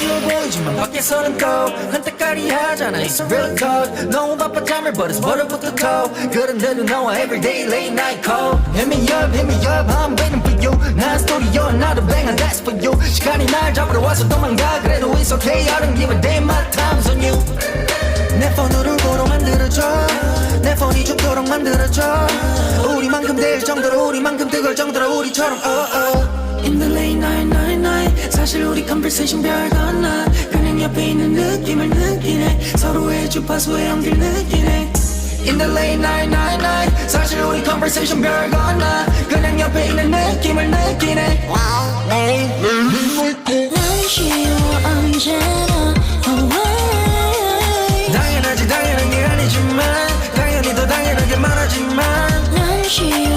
쉬워 보이지만 밖에서는 또 한때까리 하잖아 It's a real talk 너무 바빠 잠을 버려서 버려부터 터 그런데도 너와 everyday late night call Hit me up hit me up I'm waiting for you 난 스토리요 나도 banger that's for you 시간이 날 잡으러 와서 도망가 그래도 it's okay I don't give a damn my time's on you 내 폰을 울고로 만들어줘 내 폰이 죽도록 만들어줘 우리만큼 될 정도로 우리만큼 뜨거울 정도로 우리처럼 oh oh 사실 우리 컨버세이션 별건 나? 그냥 옆에 있는 느낌을 느끼네. 서로의 주파수의 연결 느끼네. In the late night, night, night. 사실 우리 conversation 별건 나? 그냥 옆에 있는 느낌을 느끼네. Wow, 매일 느낄 난 쉬워 언제나 away 당연하지 당연한 게 아니지만. 당연히 더 당연하게 말하지만. 난 쉬워